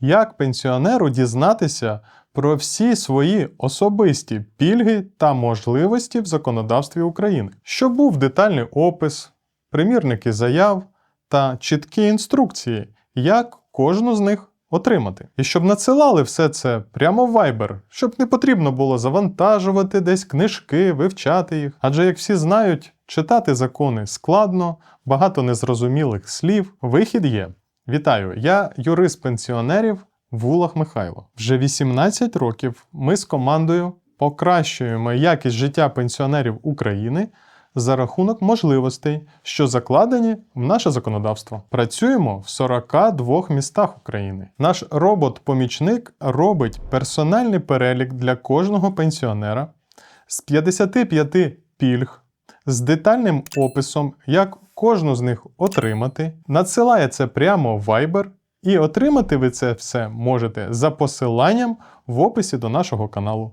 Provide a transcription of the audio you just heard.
Як пенсіонеру дізнатися про всі свої особисті пільги та можливості в законодавстві України, щоб був детальний опис, примірники заяв та чіткі інструкції, як кожну з них отримати. І щоб надсилали все це прямо в Viber, щоб не потрібно було завантажувати десь книжки, вивчати їх. Адже, як всі знають, читати закони складно, багато незрозумілих слів. Вихід є. Вітаю! Я юрист пенсіонерів Вулах Михайло. Вже 18 років ми з командою покращуємо якість життя пенсіонерів України за рахунок можливостей, що закладені в наше законодавство. Працюємо в 42 містах України. Наш робот-помічник робить персональний перелік для кожного пенсіонера з 55 пільг з детальним описом, як кожну з них отримати, надсилає це прямо в Viber, і отримати ви це все можете за посиланням в описі до нашого каналу.